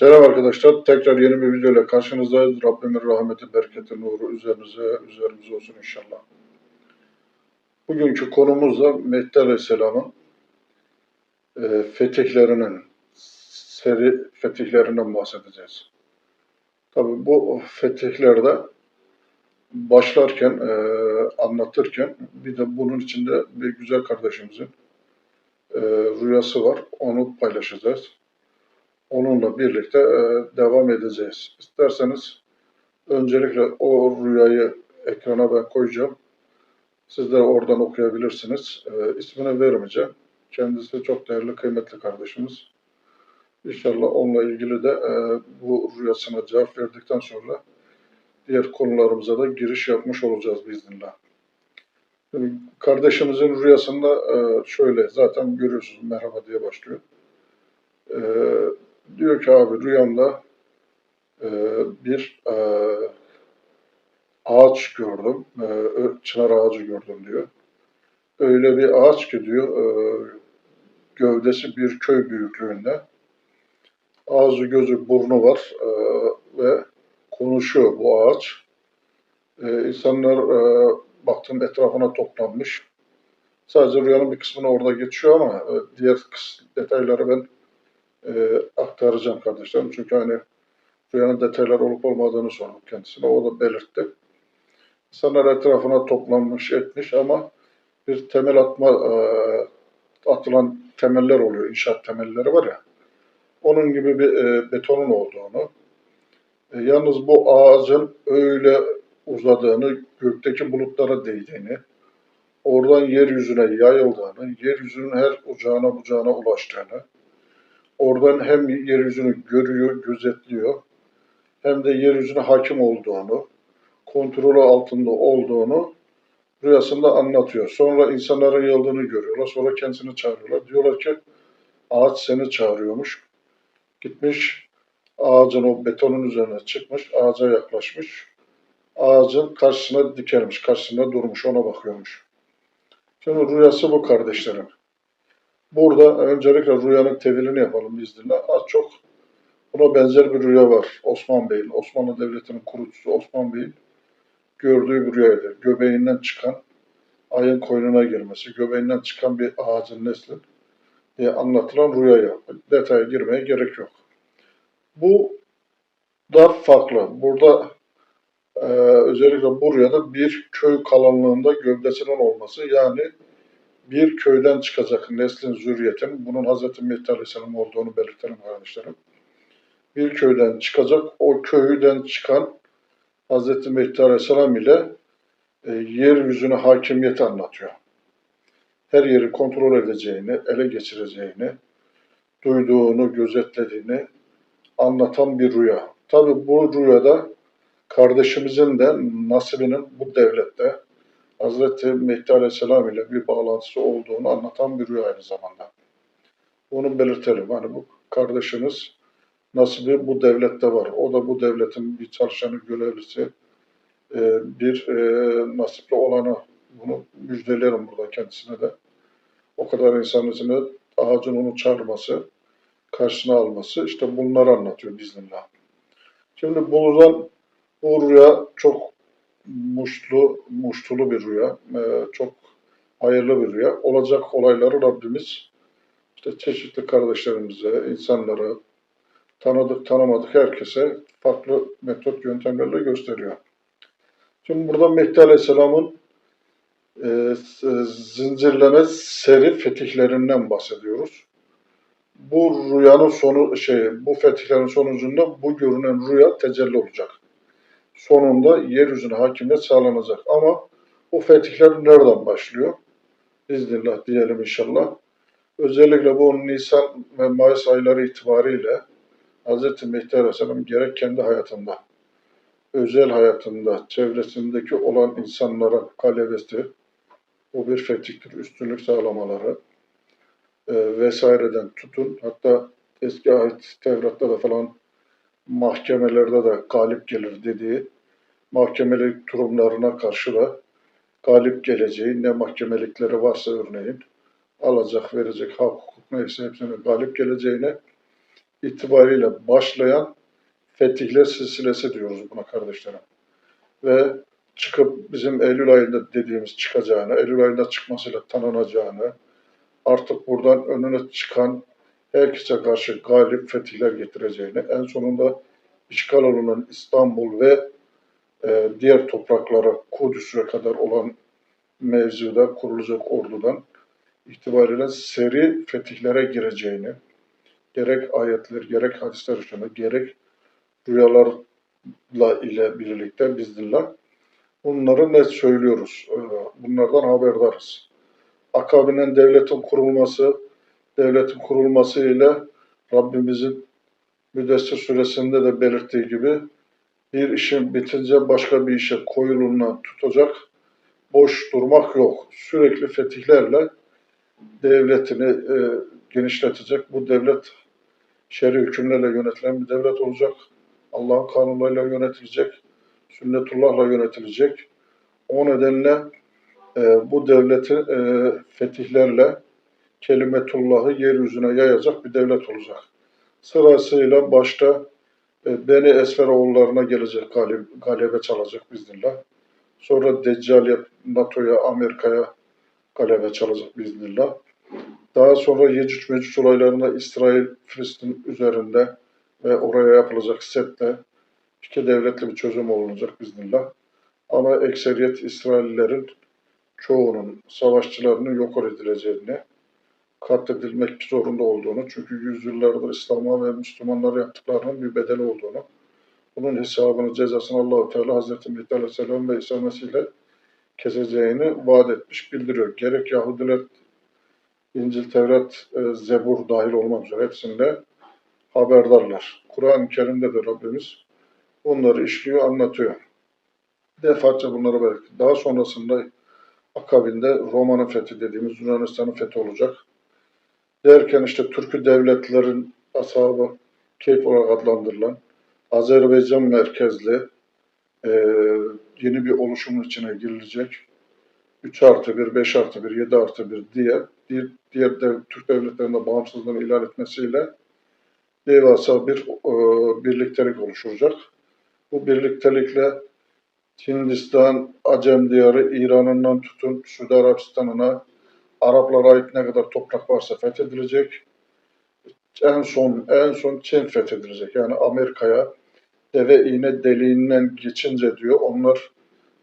Selam arkadaşlar. Tekrar yeni bir videoyla karşınızdayız. Rabbimin rahmeti, bereketi, nuru üzerinize, üzerimize olsun inşallah. Bugünkü konumuz da Mehdi Aleyhisselam'ın e, fetihlerinin, seri fetihlerinden bahsedeceğiz. Tabi bu fetihlerde başlarken, e, anlatırken bir de bunun içinde bir güzel kardeşimizin e, rüyası var. Onu paylaşacağız. Onunla birlikte e, devam edeceğiz. İsterseniz öncelikle o rüyayı ekrana ben koyacağım. Siz de oradan okuyabilirsiniz. E, ismini vermeyeceğim. Kendisi çok değerli, kıymetli kardeşimiz. İnşallah onunla ilgili de e, bu rüyasına cevap verdikten sonra diğer konularımıza da giriş yapmış olacağız biiznillah. Şimdi kardeşimizin rüyasında şöyle, zaten görüyorsunuz merhaba diye başlıyor. Diyor ki abi rüyamda e, bir e, ağaç gördüm, e, çınar ağacı gördüm diyor. Öyle bir ağaç ki diyor, e, gövdesi bir köy büyüklüğünde. Ağzı gözü burnu var e, ve konuşuyor bu ağaç. E, insanlar e, baktım etrafına toplanmış. Sadece rüyanın bir kısmını orada geçiyor ama e, diğer detayları ben e, aktaracağım kardeşlerim. Çünkü hani rüyanın detayları olup olmadığını sordum kendisine. O da belirtti. İnsanlar etrafına toplanmış etmiş ama bir temel atma e, atılan temeller oluyor. İnşaat temelleri var ya. Onun gibi bir e, betonun olduğunu. E, yalnız bu ağacın öyle uzadığını, gökteki bulutlara değdiğini, oradan yeryüzüne yayıldığını, yeryüzünün her ucağına bucağına ulaştığını, oradan hem yeryüzünü görüyor, gözetliyor, hem de yeryüzüne hakim olduğunu, kontrolü altında olduğunu rüyasında anlatıyor. Sonra insanların yıldığını görüyorlar, sonra kendisini çağırıyorlar. Diyorlar ki ağaç seni çağırıyormuş. Gitmiş ağacın o betonun üzerine çıkmış, ağaca yaklaşmış. Ağacın karşısına dikelmiş, karşısında durmuş, ona bakıyormuş. Şimdi rüyası bu kardeşlerim. Burada öncelikle rüyanın tevilini yapalım biiznillah. Az çok buna benzer bir rüya var. Osman Bey'in, Osmanlı Devleti'nin kurucusu Osman Bey'in gördüğü bir rüyaydı. Göbeğinden çıkan ayın koynuna girmesi, göbeğinden çıkan bir ağacın nesli diye anlatılan rüyaya. Detaya girmeye gerek yok. Bu da farklı. Burada e, özellikle bu rüyada bir köy kalanlığında gövdesinin olması yani bir köyden çıkacak neslin zürriyetin, bunun Hz. Mehdi Aleyhisselam olduğunu belirtelim kardeşlerim. Bir köyden çıkacak, o köyden çıkan Hz. Mehdi Aleyhisselam ile e, yeryüzüne hakimiyeti anlatıyor. Her yeri kontrol edeceğini, ele geçireceğini, duyduğunu, gözetlediğini anlatan bir rüya. Tabi bu rüyada kardeşimizin de nasibinin bu devlette Hazreti Mehdi Aleyhisselam ile bir bağlantısı olduğunu anlatan bir rüya aynı zamanda. Bunu belirtelim. Hani bu kardeşimiz nasibi bu devlette var. O da bu devletin bir çalışanı, görevlisi, e, bir e, nasipli olanı. Bunu müjdelerim burada kendisine de. O kadar insanın içinde ağacın onu çağırması, karşısına alması işte bunları anlatıyor biiznillah. Şimdi buradan bu rüya çok muşlu, muştulu bir rüya. Ee, çok hayırlı bir rüya. Olacak olayları Rabbimiz işte çeşitli kardeşlerimize, insanlara, tanıdık tanımadık herkese farklı metot yöntemlerle gösteriyor. Şimdi burada Mehdi Aleyhisselam'ın e, zincirleme seri fetihlerinden bahsediyoruz. Bu rüyanın sonu şey bu fetihlerin sonucunda bu görünen rüya tecelli olacak sonunda yeryüzüne hakimiyet sağlanacak. Ama o fetihler nereden başlıyor? İznillah diyelim inşallah. Özellikle bu Nisan ve Mayıs ayları itibariyle Hz. Mehdi Aleyhisselam gerek kendi hayatında, özel hayatında, çevresindeki olan insanlara kalevesi, bu bir fetihtir, üstünlük sağlamaları e, vesaireden tutun. Hatta eski ayet Tevrat'ta da falan mahkemelerde de galip gelir dediği mahkemelik durumlarına karşı da galip geleceği, ne mahkemelikleri varsa örneğin alacak, verecek, hak, hukuk neyse hepsinin galip geleceğine itibariyle başlayan fetihler silsilesi diyoruz buna kardeşlerim. Ve çıkıp bizim Eylül ayında dediğimiz çıkacağını, Eylül ayında çıkmasıyla tanınacağını, artık buradan önüne çıkan herkese karşı galip fetihler getireceğini, en sonunda işgal olunan İstanbul ve e, diğer topraklara Kudüs'e kadar olan mevzuda kurulacak ordudan itibariyle seri fetihlere gireceğini, gerek ayetler, gerek hadisler içinde, gerek rüyalarla ile birlikte bizdillah bunları net söylüyoruz. Ee, Bunlardan haberdarız. Akabinen devletin kurulması, devletin kurulması ile Rabbimizin Müddessir suresinde de belirttiği gibi bir işin bitince başka bir işe koyuluna tutacak boş durmak yok. Sürekli fetihlerle devletini e, genişletecek. Bu devlet şer'i hükümlerle yönetilen bir devlet olacak. Allah'ın kanunlarıyla yönetilecek. Sünnetullah'la yönetilecek. O nedenle e, bu devleti e, fetihlerle kelimetullahı yeryüzüne yayacak bir devlet olacak. Sırasıyla başta e, Beni Esferoğullarına gelecek galip, galebe çalacak biiznillah. Sonra Deccal'e, NATO'ya, Amerika'ya galebe çalacak biiznillah. Daha sonra Yecüc Mecüc olaylarında İsrail, Filistin üzerinde ve oraya yapılacak setle iki devletli bir çözüm olunacak biiznillah. Ama ekseriyet İsraillerin çoğunun, savaşçılarının yok edileceğini, katledilmek zorunda olduğunu, çünkü yüzyıllardır İslam'a ve Müslümanlara yaptıklarının bir bedeli olduğunu, bunun hesabını, cezasını Allahu Teala Hazreti Mehdi Aleyhisselam ve İsa Mesih ile keseceğini vaat etmiş, bildiriyor. Gerek Yahudiler, İncil, Tevrat, e, Zebur dahil olmak üzere hepsinde haberdarlar. Kur'an-ı Kerim'de de Rabbimiz bunları işliyor, anlatıyor. Defaatçe bunları belirtti. Daha sonrasında akabinde Roma'nın fethi dediğimiz Yunanistan'ın fethi olacak. Derken işte Türkü devletlerin ashabı keyif olarak adlandırılan Azerbaycan merkezli e, yeni bir oluşumun içine girilecek. 3 artı 1, 5 artı 1, 7 artı 1 diye diğer, diğer dev, Türk devletlerinde bağımsızlığını ilan etmesiyle devasa bir e, birliktelik oluşacak. Bu birliktelikle Hindistan, Acem diyarı, İran'ından tutun Suudi Arabistan'ına, Araplara ait ne kadar toprak varsa fethedilecek. En son en son Çin fethedilecek. Yani Amerika'ya deve iğne deliğinden geçince diyor onlar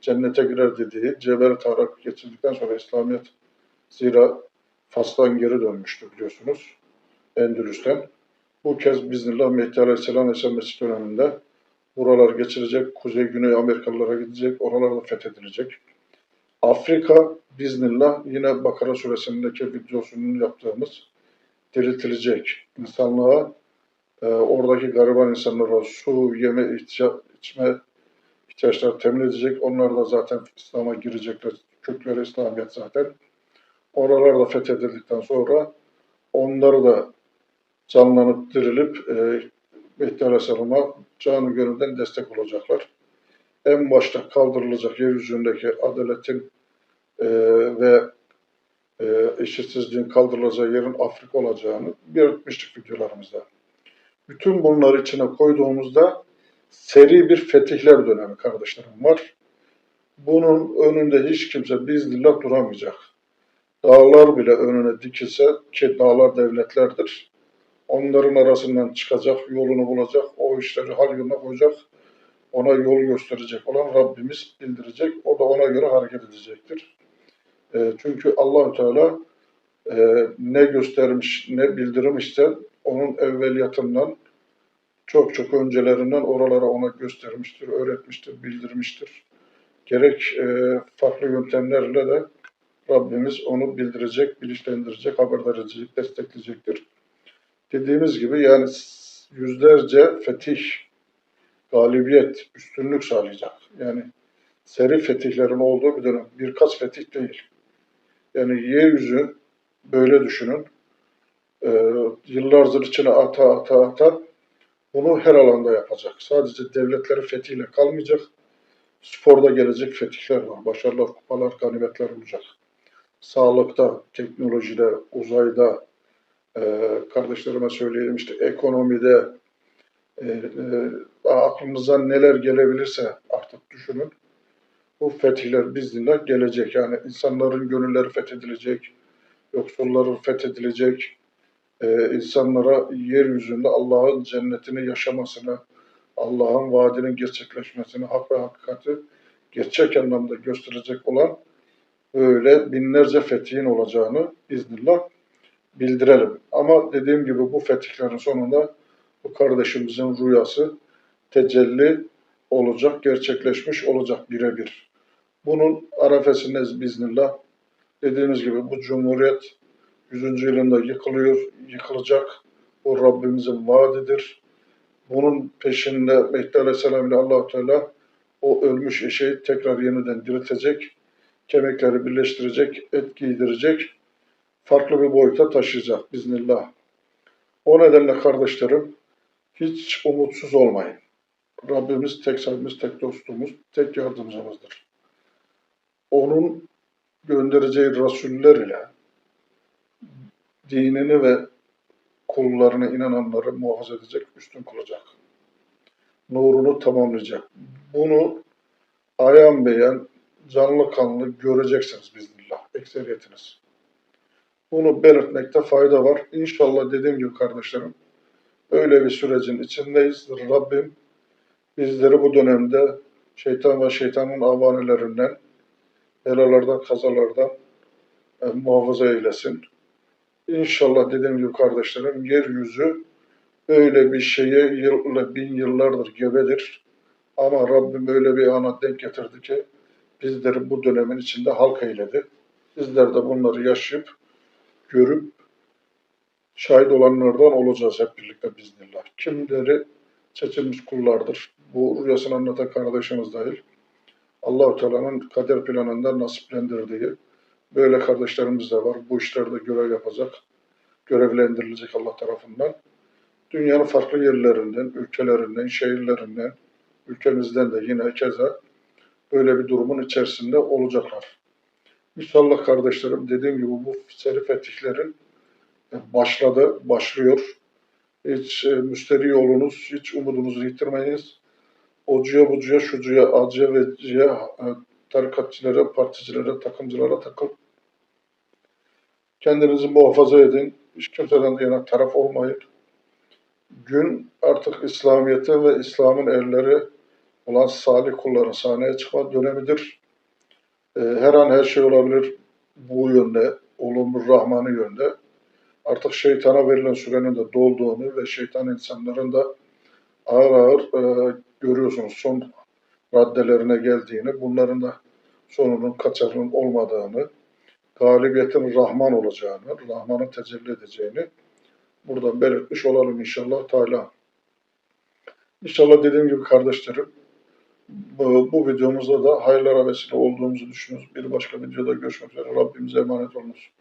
cennete girer dediği Cebel Tarak geçildikten sonra İslamiyet zira Fas'tan geri dönmüştü biliyorsunuz. Endülüs'ten. Bu kez biznillah Mehdi Aleyhisselam Esen Mesih döneminde buralar geçilecek. Kuzey Güney Amerikalılara gidecek. Oralar da fethedilecek. Afrika biznillah yine Bakara suresindeki videosunu yaptığımız diriltilecek. İnsanlığa e, oradaki gariban insanlara su, yeme, ihtiya- içme ihtiyaçları temin edecek. Onlar da zaten İslam'a girecekler. Kökleri İslamiyet zaten. Oralar da fethedildikten sonra onları da canlanıp dirilip e, Mehdi Aleyhisselam'a canı gönülden destek olacaklar. En başta kaldırılacak yeryüzündeki adaletin e, ve e, eşitsizliğin kaldırılacağı yerin Afrika olacağını belirtmiştik videolarımızda. Bütün bunları içine koyduğumuzda seri bir fetihler dönemi kardeşlerim var. Bunun önünde hiç kimse biiznillah duramayacak. Dağlar bile önüne dikilse ki dağlar devletlerdir. Onların arasından çıkacak, yolunu bulacak, o işleri hal yoluna koyacak, ona yol gösterecek olan Rabbimiz bildirecek. O da ona göre hareket edecektir. E, çünkü Allahü Teala e, ne göstermiş, ne bildirmişse onun evveliyatından çok çok öncelerinden oralara ona göstermiştir, öğretmiştir, bildirmiştir. Gerek e, farklı yöntemlerle de Rabbimiz onu bildirecek, bilinçlendirecek, haberdar edecek, destekleyecektir. Dediğimiz gibi yani yüzlerce fetih, galibiyet, üstünlük sağlayacak. Yani seri fetihlerin olduğu bir dönem. Birkaç fetih değil. Yani yeryüzü böyle düşünün. Ee, yıllardır içine ata ata ata bunu her alanda yapacak. Sadece devletlerin fethiyle kalmayacak. Sporda gelecek fetihler var. Başarılar, kupalar, ganimetler olacak. Sağlıkta, teknolojide, uzayda, e, kardeşlerime söyleyeyim işte ekonomide e, e, aklınıza neler gelebilirse artık düşünün. Bu fetihler biiznillah gelecek. Yani insanların gönülleri fethedilecek, yoksulların fethedilecek, e, insanlara yeryüzünde Allah'ın cennetini yaşamasını, Allah'ın vaadinin gerçekleşmesini, hak ve hakikati gerçek anlamda gösterecek olan böyle binlerce fethihin olacağını iznillah bildirelim. Ama dediğim gibi bu fetihlerin sonunda bu kardeşimizin rüyası tecelli olacak, gerçekleşmiş olacak birebir. Bunun arefesinde biznillah dediğimiz gibi bu Cumhuriyet 100. yılında yıkılıyor, yıkılacak. Bu Rabbimizin vaadidir. Bunun peşinde Mehdi Aleyhisselam ile allah Teala o ölmüş eşeği tekrar yeniden diriltecek, kemikleri birleştirecek, et giydirecek, farklı bir boyuta taşıyacak biznillah. O nedenle kardeşlerim hiç umutsuz olmayın. Rabbimiz tek sahibimiz, tek dostumuz, tek yardımcımızdır. Onun göndereceği rasuller ile dinini ve kullarına inananları muhafaza edecek, üstün kılacak. Nurunu tamamlayacak. Bunu ayan beyan, canlı kanlı göreceksiniz biznillah, ekseriyetiniz. Bunu belirtmekte fayda var. İnşallah dediğim gibi kardeşlerim, öyle bir sürecin içindeyiz. Rabbim bizleri bu dönemde şeytan ve şeytanın avanelerinden, belalardan, kazalardan e, muhafaza eylesin. İnşallah dediğim gibi kardeşlerim, yeryüzü öyle bir şeye yıl, bin yıllardır gebedir. Ama Rabbim öyle bir ana denk getirdi ki bizleri bu dönemin içinde halk eyledi. Bizler de bunları yaşayıp, görüp, şahit olanlardan olacağız hep birlikte biznillah. Kimleri seçilmiş kullardır. Bu rüyasını anlatan kardeşimiz dahil. Allah-u Teala'nın kader planında nasiplendirdiği böyle kardeşlerimiz de var. Bu işlerde görev yapacak, görevlendirilecek Allah tarafından. Dünyanın farklı yerlerinden, ülkelerinden, şehirlerinden, ülkemizden de yine keza böyle bir durumun içerisinde olacaklar. İnşallah kardeşlerim dediğim gibi bu seri fetihlerin başladı, başlıyor. Hiç e, müşteri yolunuz, hiç umudunuzu yitirmeyiniz. Ocuya, bucuya, şucuya, acıya ve ciye, e, tarikatçilere, particilere, takımcılara takıl. Kendinizi muhafaza edin. Hiç kimseden yana taraf olmayın. Gün artık İslamiyet'e ve İslam'ın erleri olan salih kulların sahneye çıkma dönemidir. Ee, her an her şey olabilir bu yönde, olumlu rahmanı yönde. Artık şeytana verilen sürenin de dolduğunu ve şeytan insanların da ağır ağır e, görüyorsunuz son raddelerine geldiğini, bunların da sonunun kaçarının olmadığını, galibiyetin Rahman olacağını, Rahman'ın tecelli edeceğini buradan belirtmiş olalım inşallah Teala. İnşallah dediğim gibi kardeşlerim, bu, bu videomuzda da hayırlara vesile olduğumuzu düşünüyoruz. Bir başka videoda görüşmek üzere. Rabbimize emanet olunuz.